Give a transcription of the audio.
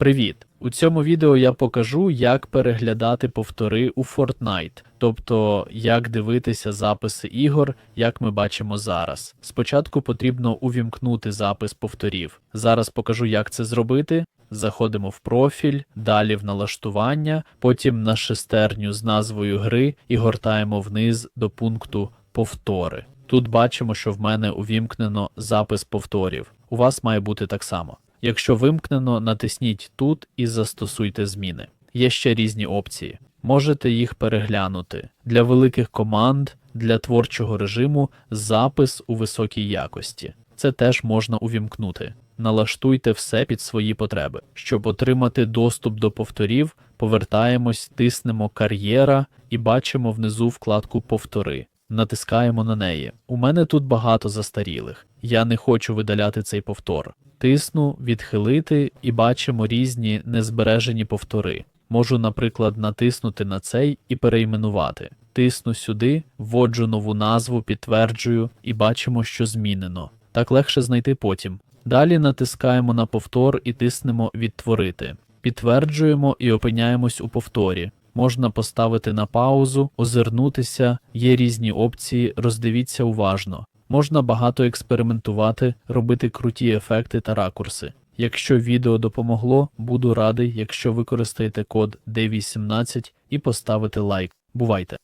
Привіт! У цьому відео я покажу, як переглядати повтори у Fortnite, тобто як дивитися записи ігор, як ми бачимо зараз. Спочатку потрібно увімкнути запис повторів. Зараз покажу, як це зробити. Заходимо в профіль, далі в налаштування, потім на шестерню з назвою гри і гортаємо вниз до пункту повтори. Тут бачимо, що в мене увімкнено запис повторів. У вас має бути так само. Якщо вимкнено, натисніть тут і застосуйте зміни. Є ще різні опції. Можете їх переглянути. Для великих команд, для творчого режиму запис у високій якості. Це теж можна увімкнути. Налаштуйте все під свої потреби. Щоб отримати доступ до повторів, повертаємось, тиснемо кар'єра і бачимо внизу вкладку Повтори. Натискаємо на неї. У мене тут багато застарілих. Я не хочу видаляти цей повтор. Тисну відхилити і бачимо різні незбережені повтори. Можу, наприклад, натиснути на цей і перейменувати. Тисну сюди, вводжу нову назву, підтверджую і бачимо, що змінено. Так легше знайти потім. Далі натискаємо на повтор і тиснемо Відтворити. Підтверджуємо і опиняємось у повторі. Можна поставити на паузу, озирнутися, є різні опції, роздивіться уважно. Можна багато експериментувати, робити круті ефекти та ракурси. Якщо відео допомогло, буду радий, якщо використаєте код D18 і поставите лайк. Бувайте!